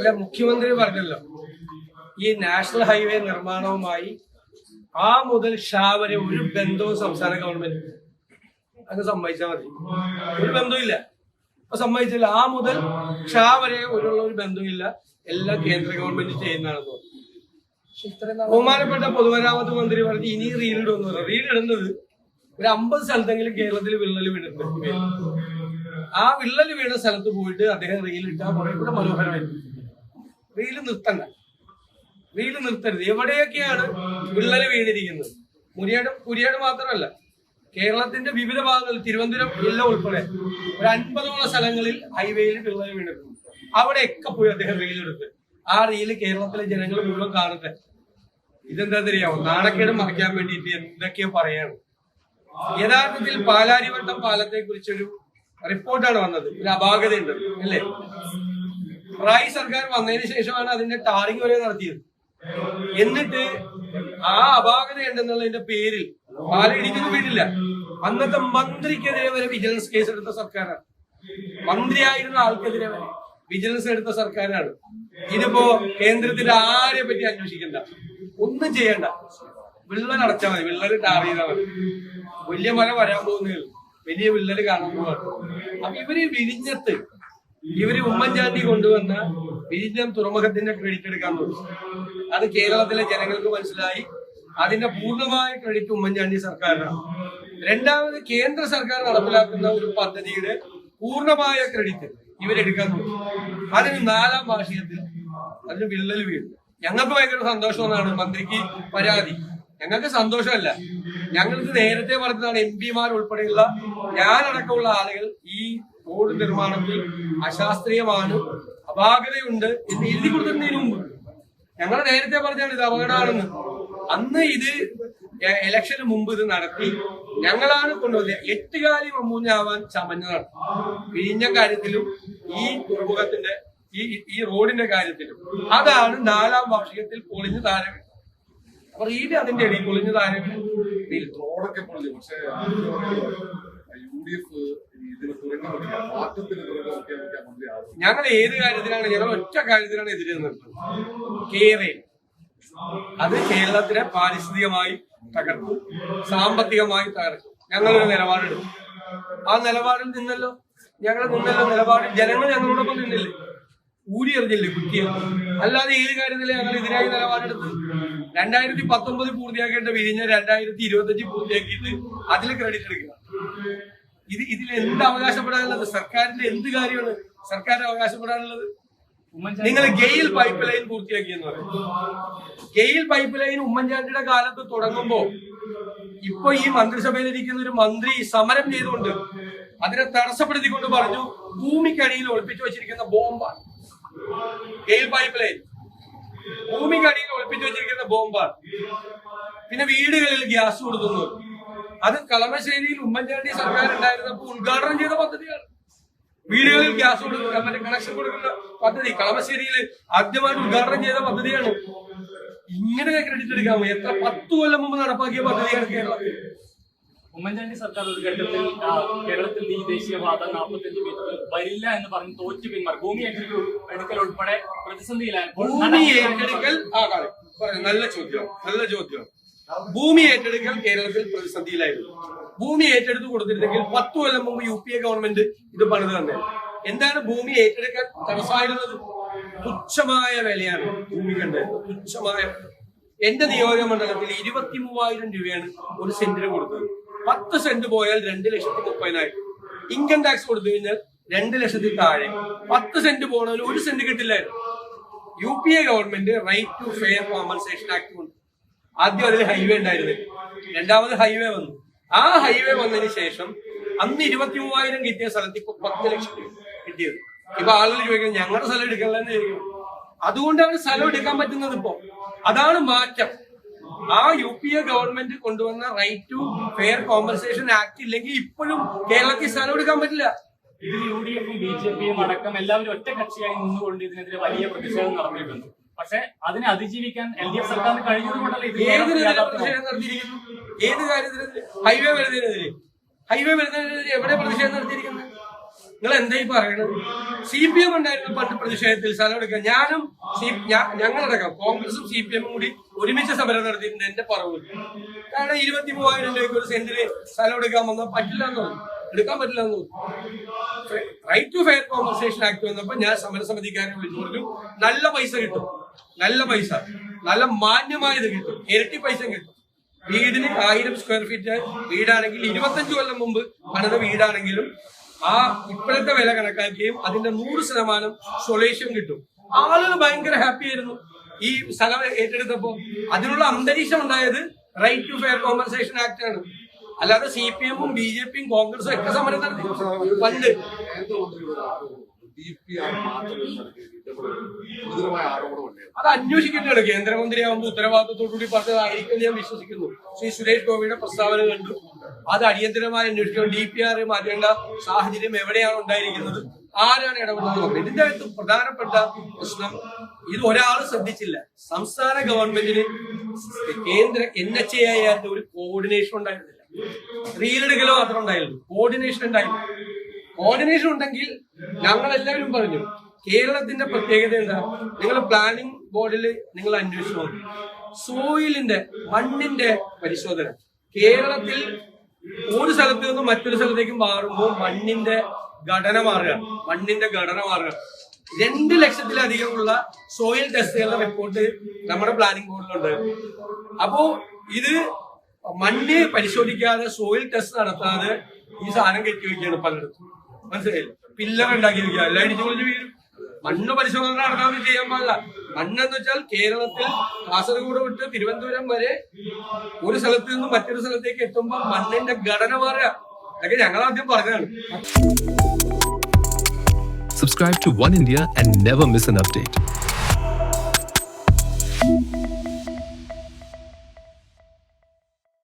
അല്ല മുഖ്യമന്ത്രി പറഞ്ഞല്ലോ ഈ നാഷണൽ ഹൈവേ നിർമ്മാണവുമായി ആ മുതൽ ഷാ വരെ ഒരു ബന്ധവും സംസ്ഥാന ഗവൺമെന്റ് അങ്ങ് സമ്മതിച്ചാൽ മതി. ഒരു ബന്ധമില്ല അപ്പൊ സമ്മതിച്ചില്ല. ആ മുതൽ ഷാ വരെ ഒരു ഒരു ബന്ധവുമില്ല എല്ലാം കേന്ദ്ര ഗവൺമെന്റ് ചെയ്യുന്നതാണെന്ന് ബഹുമാനപ്പെട്ട പൊതുമരാമത്ത് മന്ത്രി പറഞ്ഞു ഇനി റീൽ ഇടുമെന്ന് പറഞ്ഞു. റീൽ ഇടുന്നത് ഒരു അമ്പത് സ്ഥലത്തെങ്കിലും കേരളത്തിൽ വിള്ളൽ വീണിട്ടുണ്ട് ആ വിള്ളൽ വീണ സ്ഥലത്ത് പോയിട്ട് അദ്ദേഹം റീൽ ഇട്ടാൽ കുറെ കൂടെ മനോഹരമായിരുന്നു റീൽ നിർത്തണ്ട. റീൽ നിർത്തരുത്. എവിടെയൊക്കെയാണ് വിള്ളൽ വീണിരിക്കുന്നത്? മുരിയാട് കുരിയാട് മാത്രമല്ല കേരളത്തിന്റെ വിവിധ ഭാഗങ്ങളിൽ തിരുവനന്തപുരം ജില്ല ഉൾപ്പെടെ ഒരു അൻപതോളം സ്ഥലങ്ങളിൽ ഹൈവേയിൽ വിള്ളൽ വീണിട്ടുണ്ട്. അവിടെയൊക്കെ പോയി അദ്ദേഹം റീൽ എടുത്ത്. ആ റീൽ കേരളത്തിലെ ജനങ്ങൾ മുഴുവൻ കാണട്ടെ. ഇതെന്താ അറിയാമോ നാണക്കേട് മറിക്കാൻ വേണ്ടിയിട്ട് എന്തൊക്കെയോ പറയാണ്. യഥാർത്ഥത്തിൽ പാലാരിവട്ടം പാലത്തെ കുറിച്ചൊരു റിപ്പോർട്ടാണ് വന്നത്. ഒരു അപാകതയുണ്ട്. അല്ലേ? റായി സർക്കാർ വന്നതിന് ശേഷമാണ് അതിന്റെ ടാറിങ് വരെ നടത്തിയത്. എന്നിട്ട് ആ അപാകത ഉണ്ടെന്നുള്ളതിന്റെ പേരിൽ പാലയിടിക്കുന്ന വീടില്ല. അന്നത്തെ മന്ത്രിക്കെതിരെ വരെ വിജിലൻസ് കേസ് എടുത്ത സർക്കാരാണ്. മന്ത്രിയായിരുന്ന ആൾക്കെതിരെ വരെ വിജിലൻസ് എടുത്ത സർക്കാരാണ്. ഇതിപ്പോ കേന്ദ്രത്തിന്റെ ആരെ പറ്റി അന്വേഷിക്കണ്ട. ഒന്നും ചെയ്യണ്ട. വിള്ളൽ അടച്ചാൽ മതി. വിള്ളൽ ടാർ ചെയ്താൽ മതി. വലിയ മഴ വരാൻ പോകുന്നേ. വലിയ വിള്ളൽ കാണാൻ പോവാണ്. അപ്പൊ ഇവർ വിരിഞ്ഞത്ത് ഇവർ ഉമ്മൻചാണ്ടി കൊണ്ടുവന്ന വിരിഞ്ഞം തുറമുഖത്തിന്റെ ക്രെഡിറ്റ് എടുക്കാൻ തുടങ്ങി അത് കേരളത്തിലെ ജനങ്ങൾക്ക് മനസ്സിലായി. അതിന്റെ പൂർണമായ ക്രെഡിറ്റ് ഉമ്മൻചാണ്ടി സർക്കാരിനാണ്. രണ്ടാമത് കേന്ദ്ര സർക്കാർ നടപ്പിലാക്കുന്ന ഒരു പദ്ധതിയുടെ പൂർണമായ ക്രെഡിറ്റ് ഇവരെടുക്കാൻ തുടങ്ങി അതിന് നാലാം ഭാഷയത്തിൽ അതിന് വിള്ളൽ വീഴും ഞങ്ങൾക്ക് ഭയങ്കര സന്തോഷമെന്നാണ് മന്ത്രിക്ക് പരാതി. ഞങ്ങൾക്ക് സന്തോഷമല്ല. ഞങ്ങൾക്ക് നേരത്തെ പറഞ്ഞതാണ് എം പിമാർ ഉൾപ്പെടെയുള്ള ഞാനടക്കമുള്ള ആളുകൾ ഈ റോഡ് നിർമ്മാണത്തിൽ അശാസ്ത്രീയമാണ് അപാകതയുണ്ട് എന്ന് എഴുതി കൊടുക്കുന്നതിന് മുമ്പ്. ഞങ്ങൾ നേരത്തെ പറഞ്ഞാണ് ഇത് അപകടമാണെന്ന്. അന്ന് ഇത് എലക്ഷന് മുമ്പ് ഇത് നടത്തി. ഞങ്ങളാണ് കൊണ്ടുവന്നത്. എട്ടുകാലി മമ്മൂഞ്ഞാവാൻ ചമഞ്ഞതാണ് വിഴിഞ്ഞ കാര്യത്തിലും ഈ തുറമുഖത്തിന്റെ ഈ ഈ റോഡിന്റെ കാര്യത്തിലും. അതാണ് നാലാം വാർഷികത്തിൽ പൊളിഞ്ഞു വീണത്. അപ്പൊ ഈ അതിന്റെ ഇടയിൽ പൊളിഞ്ഞു വീണു. റോഡൊക്കെ പൊളിഞ്ഞു. പക്ഷേ ഞങ്ങൾ ഏത് കാര്യത്തിലാണ് ഞങ്ങൾ ഒറ്റ കാര്യത്തിലാണ് എതിരെ നിൽക്കുന്നത് കേരള. അത് കേരളത്തിനെ പാരിസ്ഥിതികമായി തകർത്തു സാമ്പത്തികമായി തകർക്കും ഞങ്ങളൊരു നിലപാടെടുക്കും ആ നിലപാടിൽ നിന്നല്ലോ ഞങ്ങൾ നിന്നല്ലോ നിലപാട്. ജനങ്ങൾ ഞങ്ങളോടൊപ്പം നിന്നില്ലേ? ഊരി എറിഞ്ഞില്ലേ കുറ്റിയെ? അല്ലാതെ ഏത് കാര്യത്തിലും ഞങ്ങൾ ഇതിനായി നിലപാടെടുത്ത് രണ്ടായിരത്തി പത്തൊമ്പത് പൂർത്തിയാക്കേണ്ട വിരിഞ്ഞ രണ്ടായിരത്തി ഇരുപത്തഞ്ച് പൂർത്തിയാക്കിയിട്ട് അതിൽ ക്രെഡിറ്റ് എടുക്കുക ഇത് ഇതിൽ എന്ത് അവകാശപ്പെടാനുള്ളത്? സർക്കാരിന്റെ എന്ത് കാര്യമാണ് സർക്കാർ അവകാശപ്പെടാനുള്ളത്? നിങ്ങൾ ഗെയിൽ പൈപ്പ് ലൈൻ പൂർത്തിയാക്കിയെന്ന് പറയും. ഗെയിൽ പൈപ്പ് ലൈൻ ഉമ്മൻചാണ്ടിയുടെ കാലത്ത് തുടങ്ങുമ്പോ ഇപ്പൊ ഈ മന്ത്രിസഭയിൽ ഇരിക്കുന്ന ഒരു മന്ത്രി സമരം ചെയ്തുകൊണ്ട് അതിനെ തടസ്സപ്പെടുത്തിക്കൊണ്ട് പറഞ്ഞു ഭൂമിക്കടിയിൽ ഒളിപ്പിച്ചു വെച്ചിരിക്കുന്ന ബോംബാണ്. പൈപ്പ് ലൈൻ ഭൂമിക്കടിയിൽ ഒളിപ്പിച്ചു വെച്ചിരിക്കുന്ന ബോംബാണ് പിന്നെ വീടുകളിൽ ഗ്യാസ് കൊടുക്കുന്നു. അത് കളമശ്ശേരിയിൽ ഉമ്മൻചാണ്ടി സർക്കാർ ഉണ്ടായിരുന്നപ്പോൾ ഉദ്ഘാടനം ചെയ്ത പദ്ധതിയാണ്. വീടുകളിൽ ഗ്യാസ് കൊടുക്കുന്ന മറ്റേ കണക്ഷൻ കൊടുക്കുന്ന പദ്ധതി. കളമശ്ശേരിയിൽ ആദ്യമായിട്ട് ഉദ്ഘാടനം ചെയ്ത പദ്ധതിയാണ്. ഇങ്ങനെ ക്രെഡിറ്റ് എടുക്കാമോ എത്ര പത്ത് കൊല്ലം മുമ്പ് നടപ്പാക്കിയ പദ്ധതിയാണ് കേരളത്തിൽ ഉമ്മൻചാണ്ടി സർക്കാർ ഒരു ഘട്ടത്തിൽ കേരളത്തിൽ ഈ ദേശീയപാത നാൽപ്പത്തഞ്ച് മീറ്റർ വരില്ല എന്ന് പറഞ്ഞ് തോറ്റു പിന്മാർ ഭൂമി ഏറ്റെടുക്കൽ എടുക്കൽ ഉൾപ്പെടെ പ്രതിസന്ധിയിലായപ്പോൾ ഭൂമി ഏറ്റെടുക്കൽ നല്ല ചോദ്യം നല്ല ചോദ്യം. ഭൂമി ഏറ്റെടുക്കൽ കേരളത്തിൽ പ്രതിസന്ധിയിലായിരുന്നു. ഭൂമി ഏറ്റെടുത്ത് കൊടുത്തിരുന്നെങ്കിൽ പത്ത് കൊല്ലം മുമ്പ് യു പി എ ഗവൺമെന്റ് ഇത് പണിത് തന്നെ. എന്താണ് ഭൂമി ഏറ്റെടുക്കാൻ തടസ്സമായിരുന്നത്? തുച്ഛമായ വിലയാണ് ഭൂമി കണ്ടത് തുച്ഛമായ. എന്റെ നിയോജക മണ്ഡലത്തിൽ ഇരുപത്തി മൂവായിരം രൂപയാണ് ഒരു സെന്റിന് കൊടുത്തത്. പത്ത് സെന്റ് പോയാൽ രണ്ട് ലക്ഷത്തി മുപ്പതിനായിരം. ഇൻകം ടാക്സ് കൊടുത്തു കഴിഞ്ഞാൽ രണ്ട് ലക്ഷത്തിൽ താഴെ. പത്ത് സെന്റ് പോകണമെങ്കിൽ ഒരു cent കിട്ടില്ലായിരുന്നു. U P A government right to fair compensation act കൊണ്ട് ആദ്യം അതിൽ ഹൈവേ ഉണ്ടായിരുന്നു. രണ്ടാമത് ഹൈവേ വന്നു. ആ ഹൈവേ വന്നതിന് ശേഷം അന്ന് ഇരുപത്തി മൂവായിരം കിട്ടിയ സ്ഥലത്ത് ഇപ്പൊ പത്ത് ലക്ഷം കിട്ടിയത്. ഇപ്പൊ ആളുകൾ ചോദിക്കുന്നത് ഞങ്ങളുടെ സ്ഥലം എടുക്കണമെന്ന് ചോദിക്കും അതുകൊണ്ടാണ് സ്ഥലം എടുക്കാൻ പറ്റുന്നത് ഇപ്പോ. അതാണ് മാറ്റം. ആ യു പി എ ഗവൺമെന്റ് കൊണ്ടുവന്ന right to fair compensation act ഇല്ലെങ്കിൽ ഇപ്പോഴും കേരളത്തിൽ സ്ഥലം എടുക്കാൻ പറ്റില്ല. ഇതിൽ യു ഡി എഫും ബി ജെ പിയും അടക്കം എല്ലാവരും ഒറ്റ കക്ഷിയായി നിന്നുകൊണ്ട് ഇതിനെതിരെ വലിയ പ്രതിഷേധം നടത്തിയിട്ടുണ്ട് പക്ഷെ അതിനെ അതിജീവിക്കാൻ എൽ ഡി എഫ് സർക്കാരിന് കഴിഞ്ഞത് കൊണ്ടല്ല ഇത് പ്രതിഷേധം നടത്തിയിരിക്കുന്നു? ഏത് കാര്യത്തിനെതിരെ? ഹൈവേ വരുന്നതിനെതിരെ ഹൈവേ വരുന്നതിനെതിരെ എവിടെ പ്രതിഷേധം നടത്തിയിരിക്കുന്നത് നിങ്ങൾ എന്തായി പറയണത്? സി പി എം ഉണ്ടായിരുന്നു പണ്ട് പ്രതിഷേധത്തിൽ സ്ഥലം എടുക്കാൻ ഞാനും സി- ഞങ്ങളടക്കം കോൺഗ്രസും സി പി എമ്മും കൂടി ഒരുമിച്ച് സമരം നടത്തിയിട്ടുണ്ട് എന്റെ പറവിൽ കാരണം ഇരുപത്തി മൂവായിരം രൂപയ്ക്ക് ഒരു സെന്റിന് സ്ഥലം എടുക്കാൻ വന്നാൽ പറ്റില്ല എന്ന് എടുക്കാൻ പറ്റില്ല എന്ന് right to fair compensation act വന്നപ്പോ ഞാൻ സമരസമിതിക്കാരെ വിളിച്ചു പറഞ്ഞു നല്ല പൈസ കിട്ടും. നല്ല പൈസ. നല്ല മാന്യമായത് കിട്ടും. ഇരട്ടി പൈസ കിട്ടും. വീടിന് ആയിരം സ്ക്വയർ ഫീറ്റ് വീടാണെങ്കിൽ ഇരുപത്തഞ്ച് കൊല്ലം മുമ്പ് പണിത വീടാണെങ്കിലും ആ ഇപ്പോഴത്തെ വില കണക്കാക്കുകയും അതിന്റെ നൂറ് ശതമാനം സൊല്യൂഷൻ കിട്ടും. ആളുകൾ ഭയങ്കര ഹാപ്പി ആയിരുന്നു. ഈ സ്ഥലം ഏറ്റെടുത്തപ്പോ അതിനുള്ള അന്തരീക്ഷം ഉണ്ടായത് right to fair compensation act ആണ്. അല്ലാതെ സി പി എമ്മും ബി ജെ പിയും കോൺഗ്രസും ഒക്കെ സമരം നടത്തി. പണ്ട്. ഗുരുതരമായ ആരോപണമല്ലേ അത് അന്വേഷിക്കേണ്ടതാണ്. കേന്ദ്രമന്ത്രിയാവുമ്പോൾ ഉത്തരവാദിത്തത്തോടുകൂടി പറഞ്ഞതായിരിക്കും ഞാൻ വിശ്വസിക്കുന്നു. ശ്രീ സുരേഷ് ഗോപിയുടെ പ്രസ്താവന കണ്ടു. അത് അടിയന്തരമായി അന്വേഷിക്കണം ഡി പി ആർ മാറ്റേണ്ട സാഹചര്യം എവിടെയാണ് ഉണ്ടായിരിക്കുന്നത്? ആരാണ് ഇടപെടുന്നത് ഇതിന്റെ അകത്ത് പ്രധാനപ്പെട്ട പ്രശ്നം ഇത് ഒരാൾ ശ്രദ്ധിച്ചില്ല. സംസ്ഥാന ഗവൺമെന്റിന് കേന്ദ്ര എൻ എച്ച് എ ഒരു കോർഡിനേഷൻ ഉണ്ടായിരുന്നില്ല. റീലെടുക്കലോ മാത്രം ഉണ്ടായിരുന്നു. കോർഡിനേഷൻ ഉണ്ടായിരുന്നു കോർഡിനേഷൻ ഉണ്ടെങ്കിൽ ഞങ്ങൾ എല്ലാവരും പറഞ്ഞു കേരളത്തിന്റെ പ്രത്യേകത എന്താ? നിങ്ങൾ പ്ലാനിംഗ് ബോർഡിൽ നിങ്ങൾ അന്വേഷിച്ചു? സോയിലിന്റെ മണ്ണിന്റെ പരിശോധന. കേരളത്തിൽ ഒരു സ്ഥലത്ത് നിന്ന് മറ്റൊരു സ്ഥലത്തേക്ക് മാറുമ്പോൾ മണ്ണിന്റെ ഘടന മാറുക. മണ്ണിന്റെ ഘടന മാറുക. രണ്ട് ലക്ഷത്തിലധികമുള്ള സോയിൽ ടെസ്റ്റുകളുടെ റിപ്പോർട്ട് നമ്മുടെ പ്ലാനിംഗ് ബോർഡിലുണ്ട് അപ്പോ ഇത് മണ്ണ് പരിശോധിക്കാതെ സോയിൽ ടെസ്റ്റ് നടത്താതെ ഈ സാധനം കെട്ടി വയ്ക്കുകയാണ് പലയിടത്തും മനസ്സിലായില്ല? പില്ലർ ഉണ്ടാക്കി വെക്കുക എല്ലാം ഇടിച്ചു വീഴും മണ്ണ് പരിശോധന നടത്താൻ ചെയ്യാൻ പാടില്ല. മണ്ണെന്ന് വെച്ചാൽ കേരളത്തിൽ കാസർഗോഡ് വിട്ട് തിരുവനന്തപുരം വരെ ഒരു സ്ഥലത്ത് നിന്ന് മറ്റൊരു സ്ഥലത്തേക്ക് എത്തുമ്പോൾ മണ്ണിന്റെ ഘടന മാറുക. അതൊക്കെ ഞങ്ങൾ ആദ്യം പറഞ്ഞതാണ്. Subscribe to One India and never miss an update.